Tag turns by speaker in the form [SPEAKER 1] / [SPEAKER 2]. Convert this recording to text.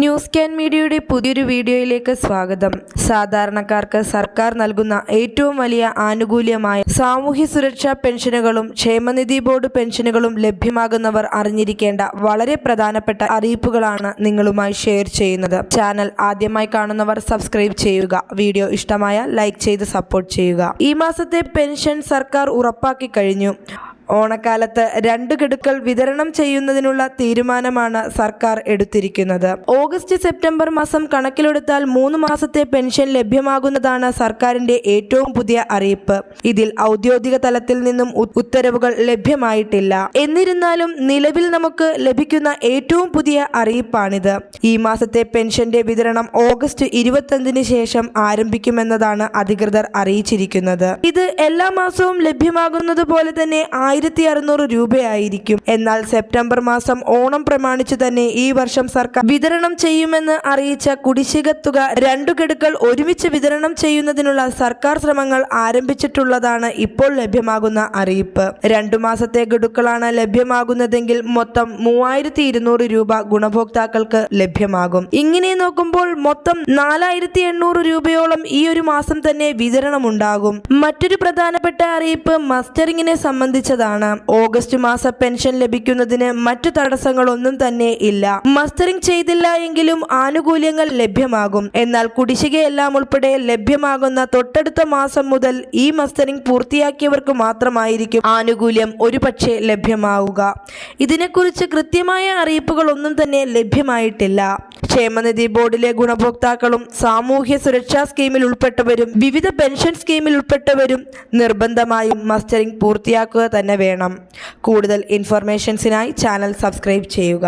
[SPEAKER 1] News can മീഡിയയുടെ പുതിയൊരു വീഡിയോയിലേക്ക് സ്വാഗതം. സാധാരണക്കാർക്ക് സർക്കാർ നൽകുന്ന ഏറ്റവും വലിയ ആനുകൂല്യമായ സാമൂഹ്യ സുരക്ഷാ പെൻഷനുകളും ക്ഷേമനിധി ബോർഡ് പെൻഷനുകളും ലഭ്യമാകുന്നവർ അറിഞ്ഞിരിക്കേണ്ട വളരെ പ്രധാനപ്പെട്ട അറിയിപ്പുകളാണ് നിങ്ങളുമായി ഷെയർ ചെയ്യുന്നത്. ചാനൽ ആദ്യമായി കാണുന്നവർ സബ്സ്ക്രൈബ് ചെയ്യുക. വീഡിയോ ഇഷ്ടമായ ലൈക്ക് ചെയ്ത് സപ്പോർട്ട് ചെയ്യുക. ഈ മാസത്തെ പെൻഷൻ സർക്കാർ ഉറപ്പാക്കി കഴിഞ്ഞു. ഓണക്കാലത്ത് രണ്ട് ഗഡുക്കൾ വിതരണം ചെയ്യുന്നതിനുള്ള തീരുമാനമാണ് സർക്കാർ എടുത്തിരിക്കുന്നത്. ഓഗസ്റ്റ് സെപ്റ്റംബർ മാസം കണക്കിലെടുത്താൽ മൂന്ന് മാസത്തെ പെൻഷൻ ലഭ്യമാകുന്നതാണ് സർക്കാരിന്റെ ഏറ്റവും പുതിയ അറിയിപ്പ്. ഇതിൽ ഔദ്യോഗിക തലത്തിൽ നിന്നും ഉത്തരവുകൾ ലഭ്യമായിട്ടില്ല. എന്നിരുന്നാലും നിലവിൽ നമുക്ക് ലഭിക്കുന്ന ഏറ്റവും പുതിയ അറിയിപ്പാണിത്. ഈ മാസത്തെ പെൻഷന്റെ വിതരണം ഓഗസ്റ്റ് ഇരുപത്തഞ്ചിന് ശേഷം ആരംഭിക്കുമെന്നതാണ് അധികൃതർ അറിയിച്ചിരിക്കുന്നത്. ഇത് എല്ലാ മാസവും ലഭ്യമാകുന്നത് പോലെ തന്നെ ആയിരത്തി അറുന്നൂറ് രൂപയായിരിക്കും. എന്നാൽ സെപ്റ്റംബർ മാസം ഓണം പ്രമാണിച്ചു തന്നെ ഈ വർഷം സർക്കാർ വിതരണം ചെയ്യുമെന്ന് അറിയിച്ച കുടിശ്ശിക തുക രണ്ടു ഗഡുക്കൾ ഒരുമിച്ച് വിതരണം ചെയ്യുന്നതിനുള്ള സർക്കാർ ശ്രമങ്ങൾ ആരംഭിച്ചിട്ടുള്ളതാണ് ഇപ്പോൾ ലഭ്യമാകുന്ന അറിയിപ്പ്. രണ്ടു മാസത്തെ ഗഡുക്കളാണ് ലഭ്യമാകുന്നതെങ്കിൽ മൊത്തം മൂവായിരത്തി ഇരുന്നൂറ് രൂപ ഗുണഭോക്താക്കൾക്ക് ലഭ്യമാകും. ഇങ്ങനെ നോക്കുമ്പോൾ മൊത്തം നാലായിരത്തി എണ്ണൂറ് രൂപയോളം ഈ ഒരു മാസം തന്നെ വിതരണമുണ്ടാകും. മറ്റൊരു പ്രധാനപ്പെട്ട അറിയിപ്പ് മസ്റ്ററിങ്ങിനെ സംബന്ധിച്ചതാണ്. ഓഗസ്റ്റ് മാസ പെൻഷൻ ലഭിക്കുന്നതിന് മറ്റു തടസ്സങ്ങളൊന്നും തന്നെ ഇല്ല. മസ്റ്ററിംഗ് ചെയ്തില്ല എങ്കിലും ആനുകൂല്യങ്ങൾ ലഭ്യമാകും. എന്നാൽ കുടിശ്ശികയെല്ലാം ഉൾപ്പെടെ ലഭ്യമാകുന്ന തൊട്ടടുത്ത മാസം മുതൽ ഈ മസ്റ്ററിംഗ് പൂർത്തിയാക്കിയവർക്ക് മാത്രമായിരിക്കും ആനുകൂല്യം ഒരുപക്ഷെ ലഭ്യമാവുക. ഇതിനെക്കുറിച്ച് കൃത്യമായ അറിയിപ്പുകളൊന്നും തന്നെ ലഭ്യമായിട്ടില്ല. ക്ഷേമനിധി ബോർഡിലെ ഗുണഭോക്താക്കളും സാമൂഹ്യ സുരക്ഷാ സ്കീമിൽ ഉൾപ്പെട്ടവരും വിവിധ പെൻഷൻ സ്കീമിൽ ഉൾപ്പെട്ടവരും നിർബന്ധമായും മസ്റ്ററിംഗ് പൂർത്തിയാക്കുക തന്നെ വേണം. കൂടുതൽ ഇൻഫർമേഷൻസിനായി ചാനൽ സബ്സ്ക്രൈബ് ചെയ്യുക.